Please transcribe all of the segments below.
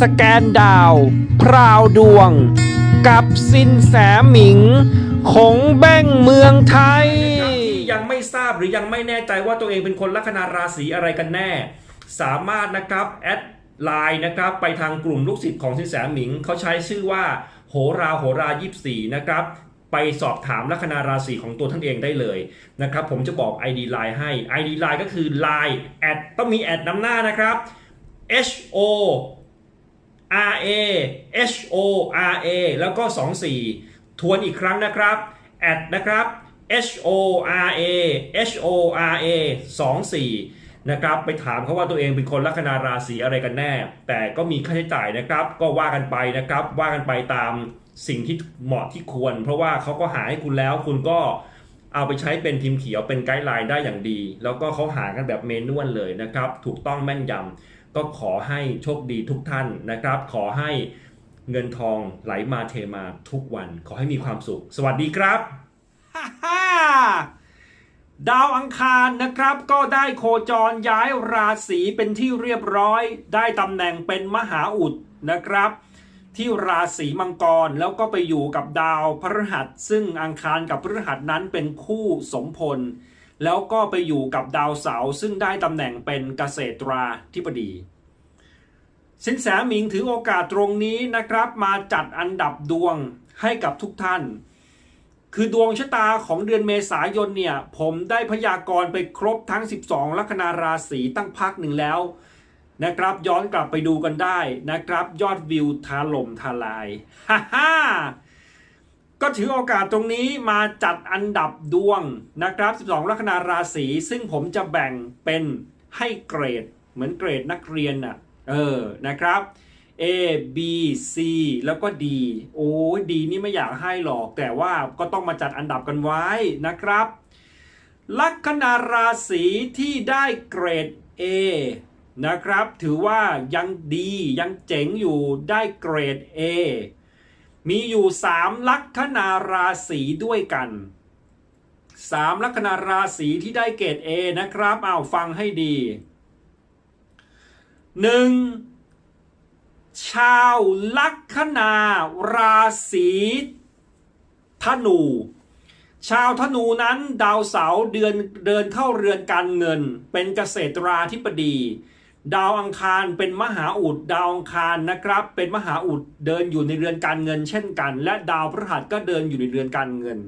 สแกนดาว พราวดวง กับสินแสหมิง ของแบ้งเมืองไทย ที่ยังไม่ทราบหรือยังไม่แน่ใจว่าตัวเองเป็นคนลัคนาราศีอะไรกันแน่ สามารถนะครับ แอดไลน์นะครับไปทางกลุ่มลูกศิษย์ของสินแสหมิง เขาใช้ชื่อว่า โหราโหรา24นะครับไปสอบถามลัคนาราศีของตัวท่านเองได้เลยนะครับ ผมจะบอก ID Line ให้ ID Line ก็คือ Line แอดต้องมีแอดนำหน้านะครับ H O R A H O R A แล้วก็ 24 ทวนอีกครั้งนะครับแอดนะครับ H O R A H O R A 24 นะครับ ไปถามเขาว่าตัวเองเป็นคนลัคนาราศีอะไรกันแน่ แต่ก็มีค่าใช้จ่ายนะครับ ก็ว่ากันไปนะครับ ว่ากันไปตามสิ่งที่เหมาะที่ควร เพราะว่าเขาก็หาให้คุณแล้ว คุณก็เอาไปใช้เป็นพิมพ์เขียวเป็นไกด์ไลน์ได้อย่างดี แล้วก็เขาหากันแบบเมนวลเลยนะครับ ถูกต้องแม่นยำ ก็ขอให้โชคดีทุกท่านนะครับ ขอให้เงินทองไหลมาเทมาทุกวัน ขอให้มีความสุข สวัสดีครับฮ่าฮ่าดาวอังคารนะครับ ก็ได้โคจรย้ายราศีเป็นที่เรียบร้อย ได้ตำแหน่งเป็นมหาอุดนะครับ ที่ราศีมังกรแล้วก็ไปอยู่กับดาวพฤหัส ซึ่งอังคารกับพฤหัสนั้นเป็นคู่สมพล แล้วก็ไปอยู่กับดาวเสาร์ซึ่งได้ตำแหน่งเป็นเกษตราธิบดี สินแสหมิงถือโอกาสตรงนี้นะครับ มาจัดอันดับดวงให้กับทุกท่าน คือดวงชะตาของเดือนเมษายนเนี่ย ผมได้พยากรณ์ไปครบทั้ง 12 ลัคนาราศีตั้งพักหนึ่งแล้วนะครับ ย้อนกลับไปดูกันได้นะครับ ยอดวิวถล่มทลายฮ่าฮ่า ก็ถือโอกาสตรงนี้มาจัดอันดับดวงนะครับ 12 ลัคนาราศี ซึ่งผมจะแบ่งเป็นให้เกรด เหมือนเกรดนักเรียนน่ะ เออ นะครับ A B C แล้วก็ D โอ้ย D นี่ไม่อยากให้หรอก แต่ว่าก็ต้องมาจัดอันดับกันไว้นะครับ ลัคนาราศีที่ได้เกรด A นะครับ ถือว่ายังดียังเจ๋งอยู่ได้เกรด A มีอยู่3ลัคนาราศีด้วยกัน3ลัคนาราศีที่ได้เกรด A นะครับเอาฟังให้ดี 1. ชาวลัคนาราศีธนู ชาวธนูนั้นดาวเสาร์เดือนเดินเข้าเรือนการเงิน เป็นเกษตราธิบดี ดาวอังคารเป็นมหาอุดดาวอังคารนะครับ เป็นมหาอุดเดินอยู่ในเรือนการเงินเช่นกัน และดาวพฤหัสก็เดินอยู่ในเรือนการเงิน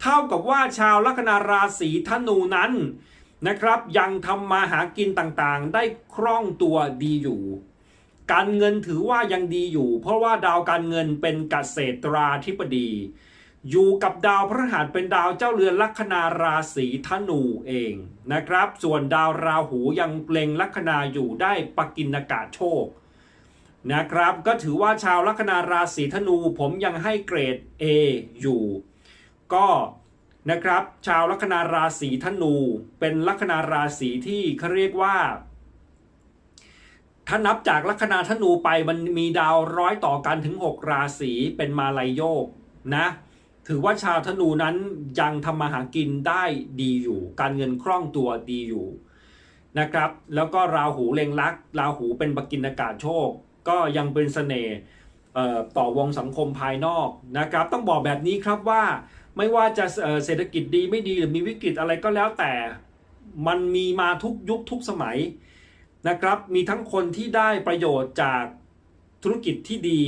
เท่ากับว่าชาวลัคนาราศีธนูนั้นนะครับ ยังทำมาหากินต่างๆ ได้คล่องตัวดีอยู่ การเงินถือว่ายังดีอยู่ เพราะว่าดาวการเงินเป็นเกษตราธิบดี อยู่กับดาวพฤหัสเป็นดาวเจ้าเรือนลัคนาราศีธนูเองนะครับ ส่วนดาวราหูยังเล็งลัคนาอยู่ได้ปกินอากาศโชคนะครับ ก็ถือว่าชาวลัคนาราศีธนูผมยังให้เกรด A อยู่ ก็นะครับ ชาวลัคนาราศีธนูเป็นลัคนาราศีที่เขาเรียกว่า ถ้านับจากลัคนาธนูไปมันมีดาวร้อยต่อกันถึง 6 ราศีเป็นมาลายโยกนะ ถือว่าชาวธนูนั้นยังทำมาหากินได้ดีอยู่ การเงินคล่องตัวดีอยู่นะครับ แล้วก็ราหูเล็งลักราหูเป็นปกินอากาศโชค ก็ยังเป็นเสน่ห์ต่อวงสังคมภายนอกนะครับ ต้องบอกแบบนี้ครับว่าไม่ว่าจะเศรษฐกิจดีไม่ดีหรือมีวิกฤตอะไรก็แล้วแต่มันมีมาทุกยุคทุกสมัยนะครับ มีทั้งคนที่ได้ประโยชน์จากธุรกิจที่ดี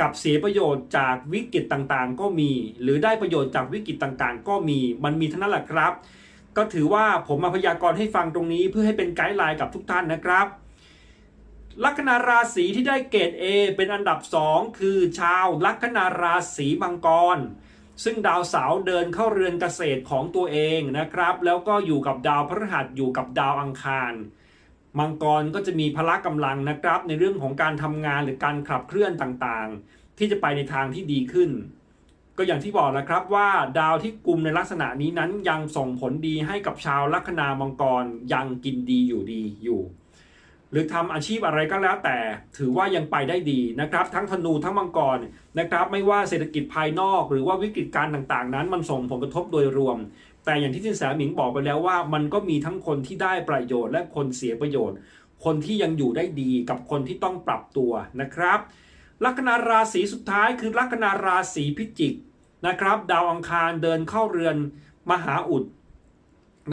กับเสียประโยชน์จากวิกฤตต่างๆ ก็มี หรือได้ประโยชน์จากวิกฤตต่างๆ ก็มี มันมีทั้งนั้นแหละครับ ก็ถือว่าผมมาพยากรณ์ให้ฟังตรงนี้เพื่อให้เป็นไกด์ไลน์กับทุกท่านนะครับ ลัคนาราศีที่ได้เกรด A เป็นอันดับ 2 คือชาวลัคนาราศีมังกร ซึ่งดาวเสาร์เดินเข้าเรือนเกษตรของตัวเองนะครับ แล้วก็อยู่กับดาวพฤหัสอยู่กับดาวอังคาร มังกรก็จะมีพละกำลังนะครับ ในเรื่องของการทำงานหรือการขับเคลื่อนต่างๆ ที่จะไปในทางที่ดีขึ้น ก็อย่างที่บอกแล้วครับว่าดาวที่กลุ่มในลักษณะนี้นั้นยังส่งผลดีให้กับชาวลัคนามังกรยังกินดีอยู่ดีอยู่ หรือทำอาชีพอะไรก็แล้วแต่ ถือว่ายังไปได้ดีนะครับ ทั้งธนูทั้งมังกรนะครับ ไม่ว่าเศรษฐกิจภายนอก หรือว่าวิกฤตการณ์ต่างๆ นั้นมันส่งผลกระทบโดยรวม แต่อย่างที่สินแสหมิงบอกไปแล้วว่า มันก็มีทั้งคนที่ได้ประโยชน์และคนเสียประโยชน์ คนที่ยังอยู่ได้ดีกับคนที่ต้องปรับตัวนะครับ ลัคนาราศีสุดท้ายคือลัคนาราศีพิจิกนะครับ ดาวอังคารเดินเข้าเรือนมหาอุด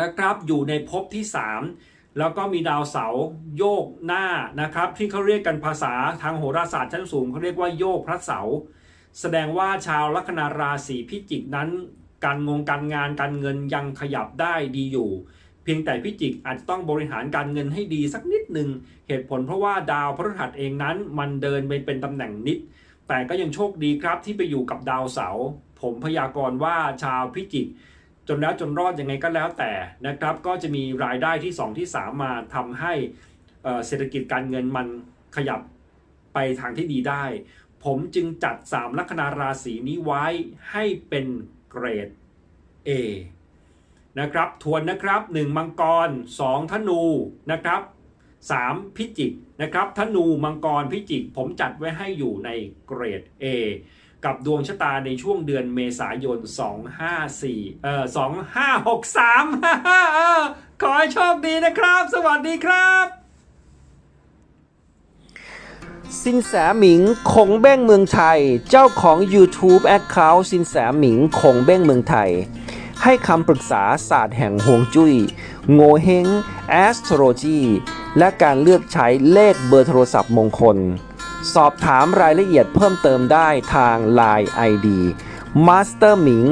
นะครับ อยู่ในภพที่ 3 แล้วก็มีดาวเสาร์โยกหน้านะครับ ที่เขาเรียกกันภาษาทางโหราศาสตร์ชั้นสูงเขาเรียกว่าโยกพระเสาร์แสดงว่าชาวลัคนาราศีพิจิกนั้น การงงการงานการเงินยังขยับได้ดีอยู่ เพียงแต่พิจิกอาจจะต้องบริหารการเงินให้ดีสักนิดหนึ่งเหตุผลเพราะว่าดาวพฤหัสเองนั้น มันเดินไปเป็นตำแหน่งนิด แต่ก็ยังโชคดีครับที่ไปอยู่กับดาวเสาร์ผมพยากรณ์ว่าชาวพิจิก จนแล้วจนรอดยังไงก็แล้วแต่นะครับ ก็จะมีรายได้ที่ 2 ที่ 3 มาทำให้เอ่อเศรษฐกิจการเงินมันขยับไปทางที่ดีได้ ผมจึงจัด 3 ลัคนาราศีนี้ไว้ให้เป็นเกรด A นะครับ ทวนนะครับ 1 มังกร 2 ธนูนะครับ 3 พิจิกนะครับ ธนูมังกรพิจิก ผมจัดไว้ให้อยู่ในเกรด A กับดวงชะตาในช่วงเดือนเมษายน 254 เอ่อ 2563 ขอให้โชคดีนะครับ สวัสดีครับสินแสหมิงคงเบ้งเมืองไทย เจ้าของ YouTube Account สินแสหมิงคงเบ้งเมืองไทย ให้คำปรึกษาศาสตร์แห่งฮวงจุย้ยโงเฮง Astrology และการเลือกใช้เลขเบอร์โทรศัพท์มงคล สอบถามรายละเอียดเพิ่มเติมได้ทาง Line ID Master หมิง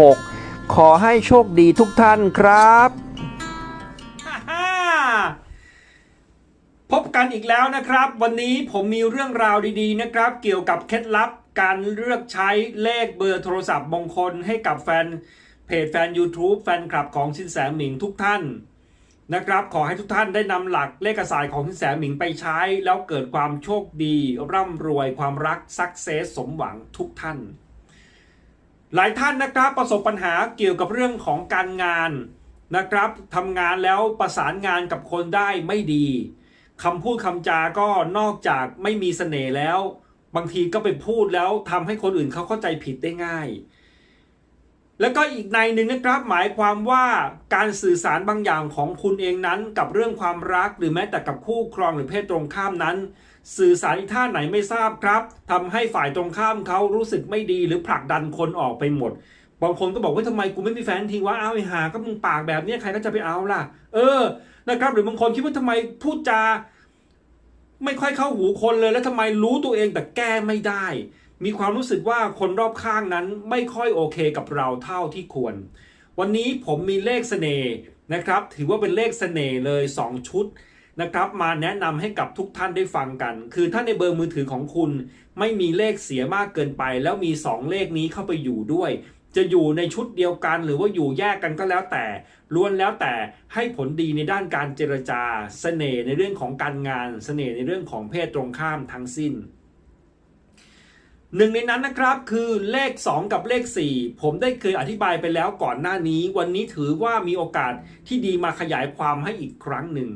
6666 ขอให้โชคดีทุกท่านครับพบกันอีกแล้วนะครับ วันนี้ผมมีเรื่องราวดีๆนะครับ เกี่ยวกับเคล็ดลับการเลือกใช้เลขเบอร์โทรศัพท์มงคลให้กับแฟนเพจแฟน YouTube แฟนคลับของชินแสหมิงทุกท่าน นะครับ ขอให้ทุกท่านได้นำหลักเลขศาสตร์ของชินแสหมิงไปใช้ แล้วเกิดความโชคดี ร่ำรวยความรักสักเซสสมหวังทุกท่าน หลายท่านนะครับประสบปัญหาเกี่ยวกับเรื่องของการงานนะครับทำงานแล้วประสานงานกับคนได้ไม่ดีคำพูดคำจาก็นอกจากไม่มีเสน่ห์แล้ว บางทีก็ไปพูดแล้วทำให้คนอื่นเขาเข้าใจผิดได้ง่าย แล้วก็อีกในหนึ่งนะครับหมายความว่าการสื่อสารบางอย่างของคุณเองนั้น กับเรื่องความรักหรือแม้แต่กับคู่ครองหรือเพศตรงข้ามนั้น สื่อสารอีท่าไหนไม่ทราบครับทำให้ฝ่ายตรงข้ามเขารู้สึกไม่ดีหรือผลักดันคนออกไปหมด บางคนก็บอกว่าทำไมกูไม่มีแฟนทีว่าเอาไอ้หาก็มึงปากแบบนี้ใครก็จะไปเอาล่ะ เออนะครับ หรือบางคนคิดว่าทำไมพูดจาไม่ค่อยเข้าหูคนเลยแล้วทำไมรู้ตัวเองแต่แก้ไม่ได้ มีความรู้สึกว่าคนรอบข้างนั้นไม่ค่อยโอเคกับเราเท่าที่ควร วันนี้ผมมีเลขเสน่ห์นะครับ ถือว่าเป็นเลขเสน่ห์เลย 2 ชุดนะครับมาแนะนำให้กับทุกท่านได้ฟังกัน คือถ้าในเบอร์มือถือของคุณ ไม่มีเลขเสียมากเกินไป แล้วมี 2 เลขนี้เข้าไปอยู่ด้วย จะอยู่ในชุดเดียวกันหรือว่าอยู่แยกกันก็แล้วแต่ล้วนแล้วแต่ให้ผลดีในด้านการเจรจาเสน่ห์ในเรื่องของการงานเสน่ห์ในเรื่องของเพศตรงข้ามทั้งสิ้น หนึ่งในนั้นนะครับคือเลข 2 กับเลข 4 ผมได้เคยอธิบายไปแล้วก่อนหน้านี้ วันนี้ถือว่ามีโอกาสที่ดีมาขยายความให้อีกครั้งหนึ่ง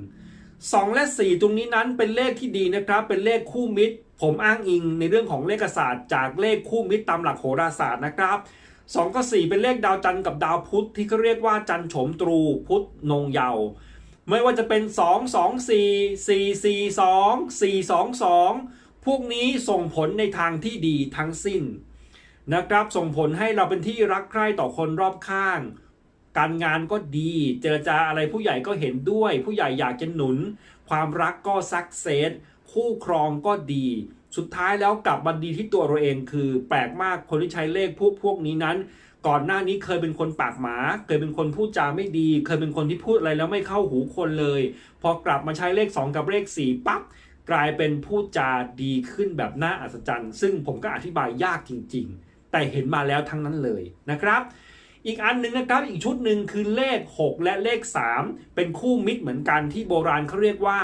2 และ 4 ตรงนี้นั้นเป็นเลขที่ดีนะครับ เป็นเลขคู่มิตร ผมอ้างอิงในเรื่องของเลขศาสตร์จากเลขคู่มิตรตามหลักโหราศาสตร์นะครับ2กับ4เป็นเลขดาวจันทร์กับดาวพุธที่เขาเรียกว่าจันทร์โฉมตรูพุธนงเยาว์ไม่ว่าจะเป็น 2 2 4 4 4 2 4 2 2 พวกนี้ส่งผลในทางที่ดีทั้งสิ้นนะครับ ส่งผลให้เราเป็นที่รักใคร่ต่อคนรอบข้าง การงานก็ดี เจรจาอะไรผู้ใหญ่ก็เห็นด้วย ผู้ใหญ่อยากจะหนุน ความรักก็สักเซสคู่ครองก็ดี สุดท้ายแล้วกลับมาดีที่ตัวเราเองคือ แปลกมากคนที่ใช้เลขพวกพวกนี้นั้น ก่อนหน้านี้เคยเป็นคนปากหมา เคยเป็นคนพูดจาไม่ดี เคยเป็นคนที่พูดอะไรแล้วไม่เข้าหูคนเลย พอกลับมาใช้เลข 2 กับเลข4ปั๊บ กลายเป็นพูดจาดีขึ้นแบบน่าอัศจรรย์ ซึ่งผมก็อธิบายยากจริง ๆ แต่เห็นมาแล้วทั้งนั้นเลยนะครับ อีกอันหนึ่งนะครับอีกชุดหนึ่งคือเลข 6 และเลข 3 เป็นคู่มิตรเหมือนกันที่โบราณเขาเรียกว่า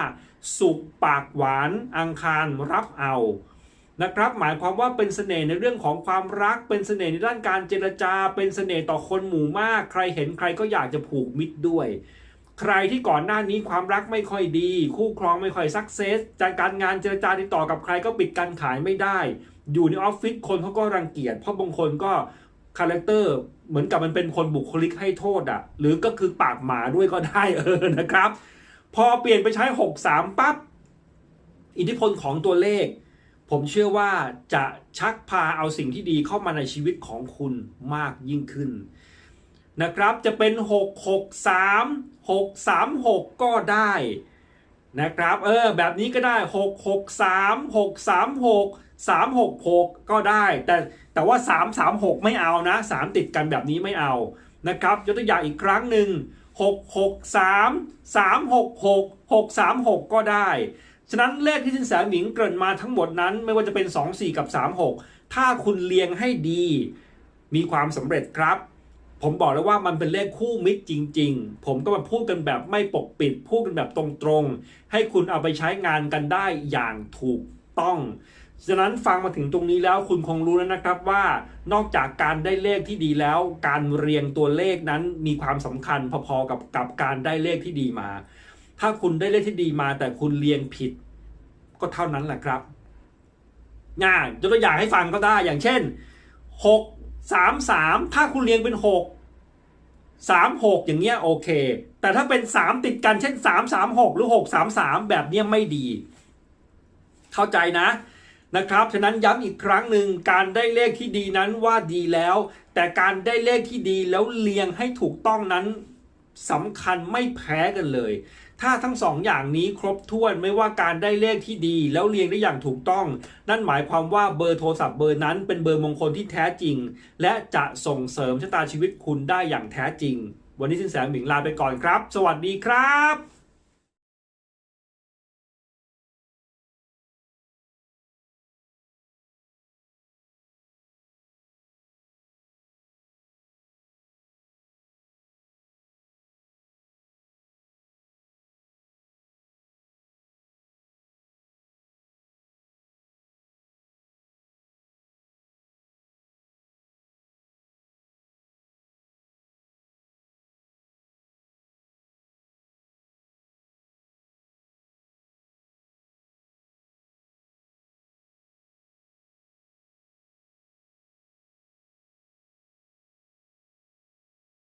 สุกปากหวานอังคารรับเอานะครับหมายความว่าเป็นเสน่ห์ในเรื่องของความรัก เป็นเสน่ห์ในด้านการเจรจา เป็นเสน่ห์ต่อคนหมู่มาก ใครเห็นใครก็อยากจะผูกมิตรด้วย ใครที่ก่อนหน้านี้ความรักไม่ค่อยดี คู่ครองไม่ค่อยสักเซสจากการงานเจรจาติดต่อกับใครก็ปิดการขายไม่ได้ อยู่ในออฟฟิศคนเขาก็รังเกียจเพราะบางคนก็คาแรคเตอร์เหมือนกับมันเป็นคนบุคลิกให้โทษอะ่ะ หรือก็คือปากหมาด้วยก็ได้เออนะครับ พอเปลี่ยนไปใช้ 63 ปั๊บอิทธิพลของตัวเลข ผมเชื่อว่าจะชักพาเอาสิ่งที่ดีเข้ามาในชีวิตของคุณมากยิ่งขึ้น นะครับจะเป็น 663 636 ก็ได้นะครับเออแบบนี้ก็ได้ 663 636 366 ก็ได้ แต่แต่ว่า 336 ไม่เอานะ 3 ติดกันแบบนี้ไม่เอานะครับยกตัวอย่างอีกครั้งหนึ่ง663 366 636 ก็ได้ ฉะนั้นเลขที่สินแสหมิงเกริ่นมาทั้งหมดนั้นไม่ว่าจะเป็น 2 4 กับ 36 ถ้าคุณเรียงให้ดี มีความสำเร็จครับ ผมบอกแล้วว่ามันเป็นเลขคู่มิตรจริง ๆ ผมก็มาพูดกันแบบไม่ปกปิด พูดกันแบบตรงๆ ให้คุณเอาไปใช้งานกันได้อย่างถูกต้องฉะนั้นฟังมาถึงตรงนี้แล้วคุณคงรู้แล้วนะครับว่านอกจากการได้เลขที่ดีแล้ว การเรียงตัวเลขนั้นมีความสำคัญพอๆกับกับการได้เลขที่ดีมา ถ้าคุณได้เลขที่ดีมา แต่คุณเรียงผิด ก็เท่านั้นแหละครับง่ายยกตัวอย่างให้ฟังก็ได้อย่างเช่น6 3 3ถ้าคุณเรียงเป็น6 3 6อย่างเงี้ยโอเค แต่ถ้าเป็น3ติดกันเช่น3 3 6หกหรือ6 3 3แบบเนี้ยไม่ดี เข้าใจนะนะครับ ฉะนั้นย้ำอีกครั้งหนึ่งการได้เลขที่ดีนั้นว่าดีแล้ว แต่การได้เลขที่ดีแล้วเรียงให้ถูกต้องนั้นสำคัญไม่แพ้กันเลย ถ้าทั้งสองอย่างนี้ครบถ้วนไม่ว่าการได้เลขที่ดี แล้วเรียงได้อย่างถูกต้อง นั่นหมายความว่าเบอร์โทรศัพท์เบอร์นั้นเป็นเบอร์มงคลที่แท้จริง และจะส่งเสริมชะตาชีวิตคุณได้อย่างแท้จริง วันนี้สินแสหมิงลาไปก่อนครับ สวัสดีครับ